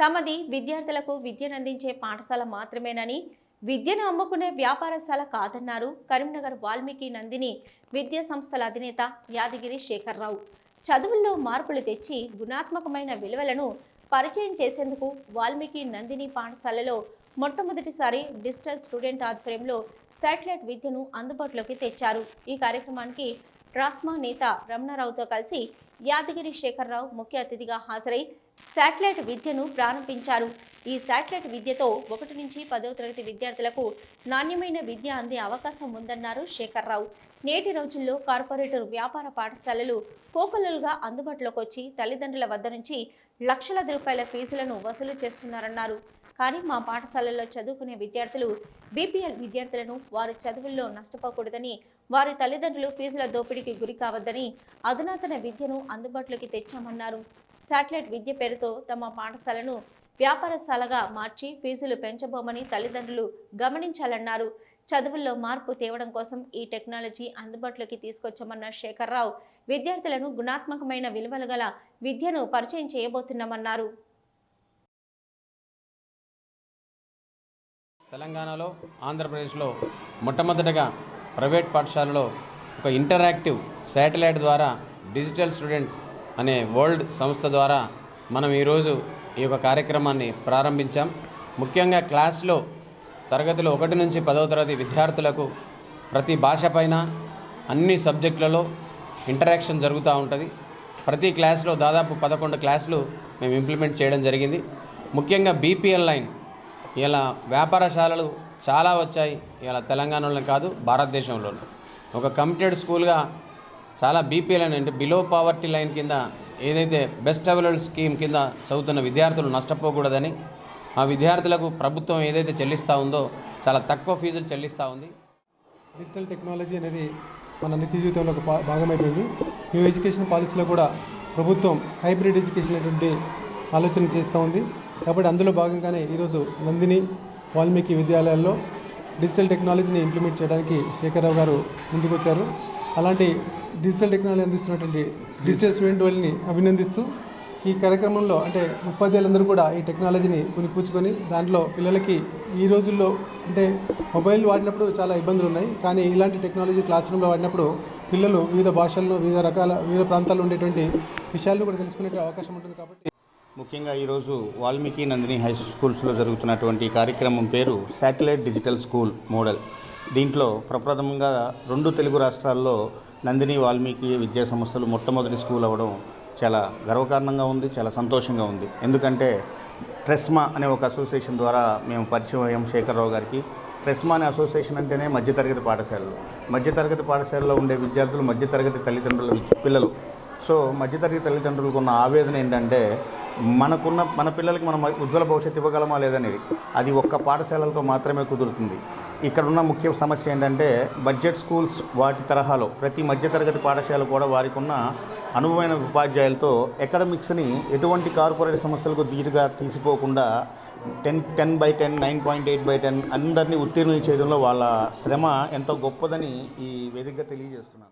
తమది విద్యార్థులకు విద్యనందించే పాఠశాల మాత్రమేనని విద్యను అమ్ముకునే వ్యాపారశాల కాదన్నారు కరీంనగర్ వాల్మీకి నందిని విద్యా సంస్థల అధినేత యాదగిరి శేఖర్రావు. చదువుల్లో మార్పులు తెచ్చి గుణాత్మకమైన విలువలను పరిచయం చేసేందుకు వాల్మీకి నందిని పాఠశాలలో మొట్టమొదటిసారి డిజిటల్ స్టూడెంట్ ఆధ్వర్యంలో శాటిలైట్ విద్యను అందుబాటులోకి తెచ్చారు. ఈ కార్యక్రమానికి రాస్మా నేత రమణారావుతో కలిసి యాదగిరి శేఖర్రావు ముఖ్య అతిథిగా హాజరై శాటిలైట్ విద్యను ప్రారంభించారు. ఈ శాటిలైట్ విద్యతో ఒకటి నుంచి పదవ తరగతి విద్యార్థులకు నాణ్యమైన విద్య అందే అవకాశం ఉందన్నారు శేఖర్రావు. నేటి రోజుల్లో కార్పొరేటర్ వ్యాపార పాఠశాలలు కోకలులుగా అందుబాటులోకి వచ్చి తల్లిదండ్రుల వద్ద నుంచి లక్షలాది రూపాయల ఫీజులను వసూలు చేస్తున్నారన్నారు. కానీ మా పాఠశాలల్లో చదువుకునే విద్యార్థులు బీపీఎల్ విద్యార్థులను వారి చదువుల్లో నష్టపోకూడదని వారి తల్లిదండ్రులు ఫీజుల దోపిడీకి గురి కావద్దని అధునాతన విద్యను అందుబాటులోకి తెచ్చామన్నారు. శాటిలైట్ విద్య పేరుతో తమ పాఠశాలను వ్యాపారశాలగా మార్చి ఫీజులు పెంచబోమని తల్లిదండ్రులు గమనించాలన్నారు. చదువుల్లో మార్పు తేవడం కోసం ఈ టెక్నాలజీ అందుబాటులోకి తీసుకొచ్చామన్న శేఖర్రావు విద్యార్థులను గుణాత్మకమైన విలువలు గల విద్యను పరిచయం చేయబోతున్నామన్నారు. తెలంగాణలో ఆంధ్రప్రదేశ్లో మొట్టమొదటగా ప్రైవేట్ పాఠశాలలో ఒక ఇంటరాక్టివ్ శాటిలైట్ ద్వారా డిజిటల్ స్టూడెంట్ అనే వరల్డ్ సంస్థ ద్వారా మనం ఈరోజు ఈ యొక్క కార్యక్రమాన్ని ప్రారంభించాం. ముఖ్యంగా క్లాస్లో తరగతిలో ఒకటి నుంచి పదవ తరగతి విద్యార్థులకు ప్రతి భాష పైన అన్ని సబ్జెక్టులలో ఇంటరాక్షన్ జరుగుతూ ఉంటుంది. ప్రతి క్లాస్లో దాదాపు పదకొండు క్లాసులు మేము ఇంప్లిమెంట్ చేయడం జరిగింది. ముఖ్యంగా బీపీఎల్ లైన్ ఇలా వ్యాపారశాలలు చాలా వచ్చాయి. ఇలా తెలంగాణలో కాదు భారతదేశంలో ఒక కమిటెడ్ స్కూల్గా చాలా బీపీఎల్ అంటే బిలో పావర్టీ లైన్ కింద ఏదైతే బెస్ట్ అవైలబుల్ స్కీమ్ కింద చదువుతున్న విద్యార్థులు నష్టపోకూడదని ఆ విద్యార్థులకు ప్రభుత్వం ఏదైతే చెల్లిస్తూ ఉందో చాలా తక్కువ ఫీజులు చెల్లిస్తూ ఉంది. డిజిటల్ టెక్నాలజీ అనేది మన నిత్య జీవితంలో ఒక భాగమైపోయింది. న్యూ ఎడ్యుకేషన్ పాలసీలో కూడా ప్రభుత్వం హైబ్రిడ్ ఎడ్యుకేషన్ అనేటువంటి ఆలోచన చేస్తూ ఉంది. కాబట్టి అందులో భాగంగానే ఈరోజు నందిని వాల్మీకి విద్యాలయాల్లో డిజిటల్ టెక్నాలజీని ఇంప్లిమెంట్ చేయడానికి శేఖర్రావు గారు ముందుకొచ్చారు. అలాంటి డిజిటల్ టెక్నాలజీ అందిస్తున్నటువంటి డిజిటల్ స్టూడెంట్ వాళ్ళని అభినందిస్తూ ఈ కార్యక్రమంలో అంటే ఉపాధ్యాయులందరూ కూడా ఈ టెక్నాలజీని పునిపుచ్చుకొని దాంట్లో పిల్లలకి ఈ రోజుల్లో అంటే మొబైల్ వాడినప్పుడు చాలా ఇబ్బందులు ఉన్నాయి. కానీ ఇలాంటి టెక్నాలజీ క్లాస్ రూమ్లో వాడినప్పుడు పిల్లలు వివిధ భాషల్లో వివిధ రకాల వివిధ ప్రాంతాల్లో ఉండేటువంటి విషయాలను కూడా తెలుసుకునే అవకాశం ఉంటుంది కాబట్టి ముఖ్యంగా ఈరోజు వాల్మీకి నందిని హై స్కూల్స్లో జరుగుతున్నటువంటి కార్యక్రమం పేరు శాటిలైట్ డిజిటల్ స్కూల్ మోడల్ దీంట్లో ప్రప్రథమంగా రెండు తెలుగు రాష్ట్రాల్లో నందిని వాల్మీకి విద్యా సంస్థలు మొట్టమొదటి స్కూల్ అవ్వడం చాలా గర్వకారణంగా ఉంది చాలా సంతోషంగా ఉంది. ఎందుకంటే ట్రెస్మా అనే ఒక అసోసియేషన్ ద్వారా మేము పరిచయం అయ్యాం గారికి. ట్రెస్మా అనే అసోసియేషన్ అంటేనే మధ్యతరగతి పాఠశాలలు. మధ్యతరగతి పాఠశాలలో ఉండే విద్యార్థులు మధ్యతరగతి తల్లిదండ్రుల పిల్లలు. సో మధ్యతరగతి తల్లిదండ్రులకు ఉన్న ఆవేదన ఏంటంటే మనకున్న మన పిల్లలకి మనం ఉజ్వల భవిష్యత్తు ఇవ్వగలమా లేదనేది. అది ఒక్క పాఠశాలలతో మాత్రమే కుదురుతుంది. ఇక్కడ ఉన్న ముఖ్య సమస్య ఏంటంటే బడ్జెట్ స్కూల్స్ వాటి తరహాలో ప్రతి మధ్యతరగతి పాఠశాల కూడా వారికి ఉన్న అనుభవమైన ఉపాధ్యాయులతో ఎకడమిక్స్ని ఎటువంటి కార్పొరేట్ సంస్థలకు ధీటుగా తీసిపోకుండా ten ten by ten nine point eight by ten అందరినీ ఉత్తీర్ణులు చేయడంలో వాళ్ళ శ్రమ ఎంతో గొప్పదని ఈ వేదికగా తెలియజేస్తున్నాను.